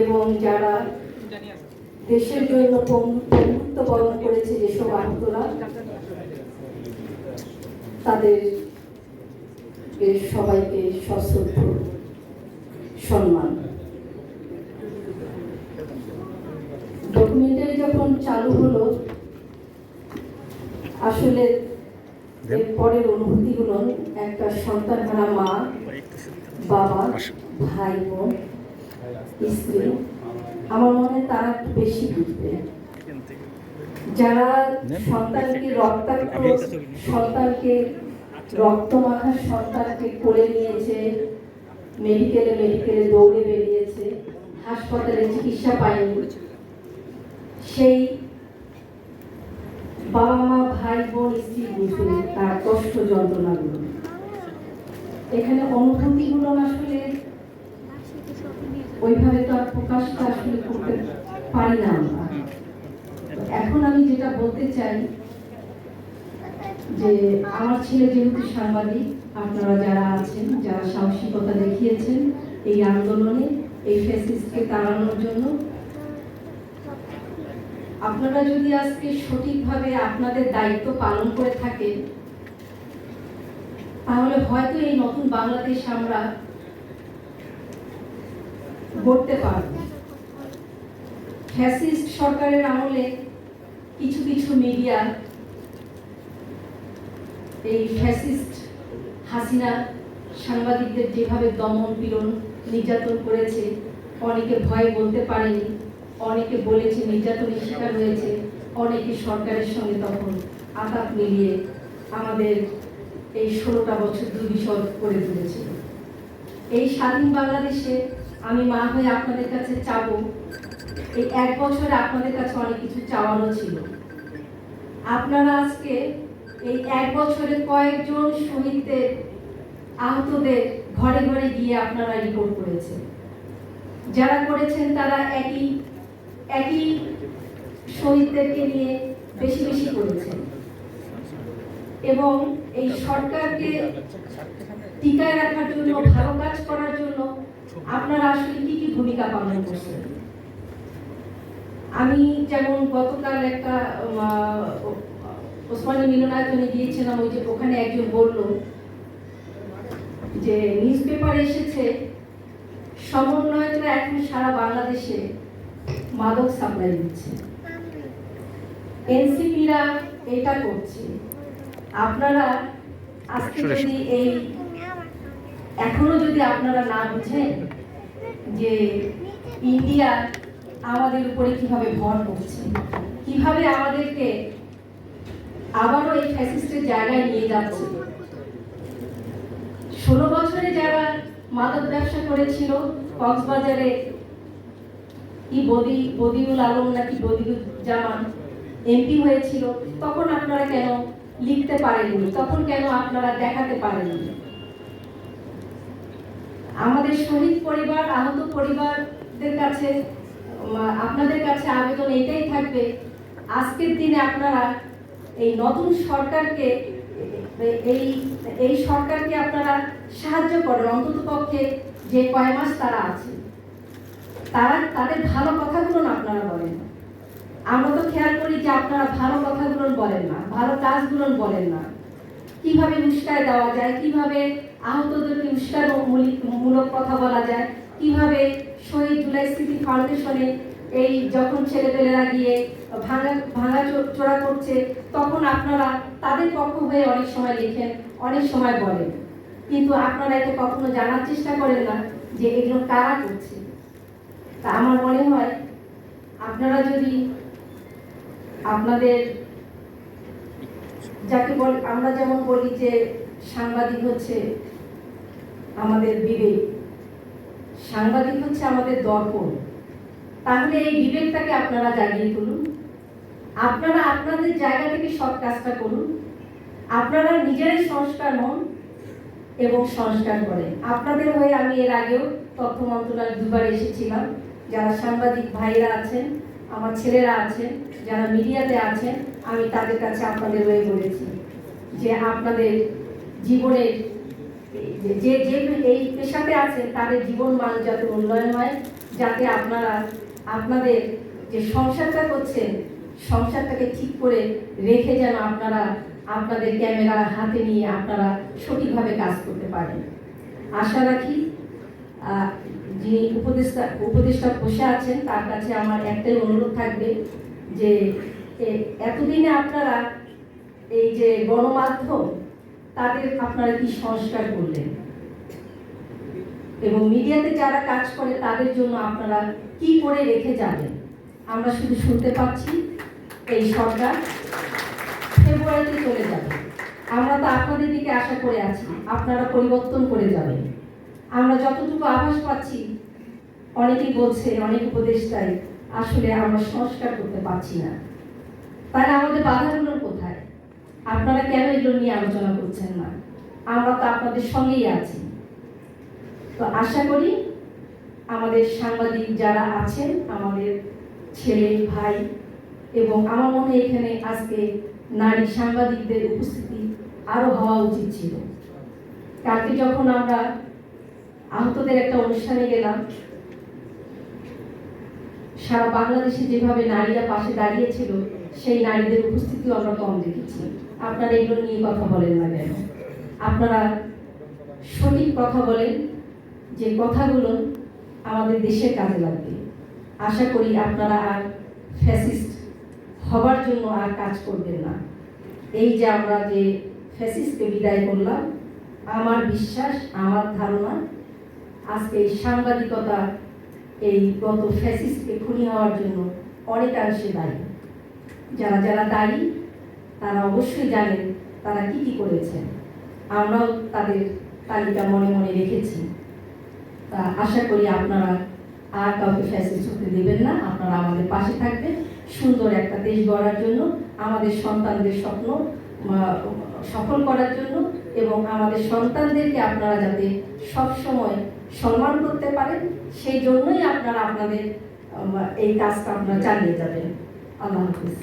এবং যারা দেশের জন্য বন্ধুত্ব বরণ করেছে যেসব আহতরা তাদের সবাইকে সশ্রদ্ধ সম্মান। ডকুমেন্টারি যখন চালু হলো, আসলে পরের অনুভূতিগুলো, একটা সন্তান মা, বাবা, ভাই, বোন স্ত্রী আমার মনে তারা বেশি বুঝবে। যারা সন্তানকে রক্তাক্ত সন্তানকে রক্ত মাখা সন্তানকে কোলে নিয়েছে মেডিকেলে মেডিকেলে দৌড়ে বেরিয়েছে হাসপাতালে চিকিৎসা পায়নি। সেই বাবা মা ভাই বোন স্ত্রী বুঝবে তার কষ্ট যন্ত্রণাগুলো। এখানে অনুভূতিগুলো আসলে ওইভাবে তো আর প্রকাশটা আসলে করতে পারি না এখন আমি যেটা বলতে চাই, যে আমার ছেলে যেহেতু সাংবাদিক, আপনারা যারা আছেন, যারা সাহসিকতা দেখিয়েছেন এই আন্দোলনে, এই ফেসিসকে তাড়ানোর জন্য, আপনারা যদি আজকে সঠিকভাবে আপনাদের দায়িত্ব পালন করে থাকেন, তাহলে হয়তো এই নতুন বাংলাদেশ আমরা গড়তে পারব। ফ্যাসিস্ট সরকারের আমলে কিছু কিছু মিডিয়া এই ফ্যাসিস্ট হাসিনা সাংবাদিকদের যেভাবে দমন পীড়ন নির্যাতন করেছে, অনেকে ভয় বলতে পারেনি, অনেকে বলেছে নির্যাতনের শিকার হয়েছে, অনেকে সরকারের সঙ্গে তখন আঘাত মিলিয়ে আমাদের এই ষোলোটা বছর দুর্বিষদ করে তুলেছিল। এই স্বাধীন বাংলাদেশে আমি মা হয়ে আপনাদের কাছে চাবো। এই এক বছরে আপনাদের কাছে অনেক কিছু চাওয়ানো ছিল। আপনারা আজকে এই এক বছরে কয়েকজন শহীদদের আহতদের ঘরে ঘরে গিয়ে আপনারা রিপোর্ট করেছেন। যারা করেছেন তারা একই একই শহীদদেরকে নিয়ে বেশি বেশি করেছেন। এবং এই সরকারকে টিকায় রাখার জন্য, ভালো কাজ করার জন্য আপনারা আসলে কি কি ভূমিকা পালন করছেন? আমি যেমন গতকাল একটা ওসমানী মিলনায়তনে গিয়েছিলাম ওই যে ওখানে একজন বলল যে নিউজ পেপার এসেছে সমন্বয়করা এখন সারা বাংলাদেশে মাদক সাপ্লাই দিচ্ছে এনসিপিরা এটা করছে। আপনারা আজকে যদি এই এখনও যদি আপনারা না বুঝেন যে ইন্ডিয়া আমাদের উপরে কীভাবে ভর করছে, কীভাবে আমাদেরকে আবারও এই ফ্যাসিস্টের জায়গায় নিয়ে যাচ্ছে। ষোলো বছরে যারা মাদক ব্যবসা করেছিল, কক্সবাজারে কি বদি, বদিউল আলম নাকি বদিউল জামান এমপি হয়েছিল, তখন আপনারা কেন লিখতে পারেননি? তখন কেন আপনারা দেখাতে পারেননি? আমাদের শহীদ পরিবার, আহত পরিবারদের কাছে আপনাদের কাছে আবেদন এটাই থাকবে, আজকের দিনে আপনারা এই নতুন সরকারকে, এই এই সরকারকে আপনারা সাহায্য করেন, অন্তত পক্ষে যে কয় মাস তারা আছে। তারা, তাদের ভালো কথাগুলো আপনারা বলেন আমরা তো খেয়াল করি যে আপনারা ভালো কথাগুলো বলেন না, ভালো কাজগুলো বলেন না। কীভাবে উস্কায় দেওয়া যায়? কীভাবে আহতদেরকে উস্কার মূলক কথা বলা যায়? কীভাবে শহীদ জুলাই স্মৃতি ফাউন্ডেশনে এই যখন ছেলেপেলেরা গিয়ে ভাঙা ভাঙা চোরা করছে, তখন আপনারা তাদের পক্ষ হয়ে অনেক সময় লেখেন, অনেক সময় বলেন। কিন্তু আপনারা এটা কখনো জানার চেষ্টা করেন না যে এগুলো কারা করছে। তা আমার মনে হয়, আপনারা যদি আপনাদের যাকে বল আমরা যেমন বলি যে সাংবাদিক হচ্ছে আমাদের বিবেক, সাংবাদিক হচ্ছে আমাদের দর্পণ। তাহলে এই বিবেকটাকে আপনারা জাগিয়ে তুলুন। আপনারা আপনাদের জায়গা থেকে সব কাজটা করুন। আপনারা নিজেরাই সংস্কার হন এবং সংস্কার করেন। আপনাদের হয়ে আমি এর আগেও তথ্য মন্ত্রণালয় দুবার এসেছিলাম। যারা সাংবাদিক ভাইরা আছেন আমার ছেলেরা আছেন, যারা মিডিয়াতে আছেন, আমি তাদের কাছে আপনাদের হয়ে বলেছি যে আপনাদের জীবনের, যে যে এই পেশাতে আছেন, তাদের জীবন মান যাতে উন্নয়ন হয়, যাতে আপনারা, আপনাদের যে সংসারটা করছেন, সংসারটাকে ঠিক করে রেখে যেন আপনারা, আপনাদের ক্যামেরা হাতে নিয়ে আপনারা সঠিকভাবে কাজ করতে পারেন। আশা রাখি যিনি উপদেষ্টা উপদেষ্টা বসে আছেন, তার কাছে আমার একটাই অনুরোধ থাকবে যে এতদিনে আপনারা এই যে গণমাধ্যম, তাদের আপনারা কি সংস্কার করলেন? এবং মিডিয়াতে যারা কাজ করে, তাদের জন্য আপনারা কি করে রেখে যাবেন? আমরা শুধু শুনতে পাচ্ছি, এই সরকার ফেব্রুয়ারিতে চলে যাবে। আমরা তো আপনাদের দিকে আশা করে আছি, আপনারা পরিবর্তন করে যাবেন। আমরা যতটুকু আভাস পাচ্ছি, অনেকেই বলছে অনেক উপদেষ্টাই, আসলে আমরা সংস্কার করতে পারছি না। তাহলে আমাদের বাধাগুলো কোথায়? আপনারা কেন এগুলো নিয়ে আলোচনা করছেন না? আমরা তো আপনাদের সঙ্গেই আছি। তো আশা করি আমাদের সাংবাদিক যারা আছেন, আমাদের ছেলে, ভাই এবং আমার মনে হয় এখানে আজকে নারী সাংবাদিকদের উপস্থিতি আরও হওয়া উচিত ছিল। কালকে যখন আমরা আহতদের একটা অনুষ্ঠানে গেলাম। সারা বাংলাদেশে যেভাবে নারীরা পাশে দাঁড়িয়েছিল, সেই নারীদের উপস্থিতিও আমরা কম দেখেছি। আপনারা এগুলো নিয়ে কথা বলেন না কেন? আপনারা সঠিক কথা বলেন, যে কথাগুলো আমাদের দেশের কাজে লাগবে। আশা করি আপনারা আর ফ্যাসিস্ট হবার জন্য আর কাজ করবেন না। এই যে আমরা যে ফ্যাসিস্টকে বিদায় করলাম, আমার বিশ্বাস, আমার ধারণা আজকে এই সাংবাদিকতা এই গত ফ্যাসিস্টকে খুনি হওয়ার জন্য অনেকাংশে দায়ী। যারা যারা দায়ী, তারা অবশ্যই জানেন তারা কি কি করেছেন আমরাও তাদের তালিকা মনে মনে রেখেছি। তা আশা করি আপনারা আর কাউকে ফ্যাসিস্ট হতে দেবেন না, আপনারা আমাদের পাশে থাকবেন। সুন্দর একটা দেশ গড়ার জন্য, আমাদের সন্তানদের স্বপ্ন সফল করার জন্য এবং আমাদের সন্তানদেরকে আপনারা যাতে সবসময় সম্মান করতে পারেন, সেই জন্যই আপনারা আপনাদের এই কাজটা আপনারা চালিয়ে যাবেন। আল্লাহ হাফিজ।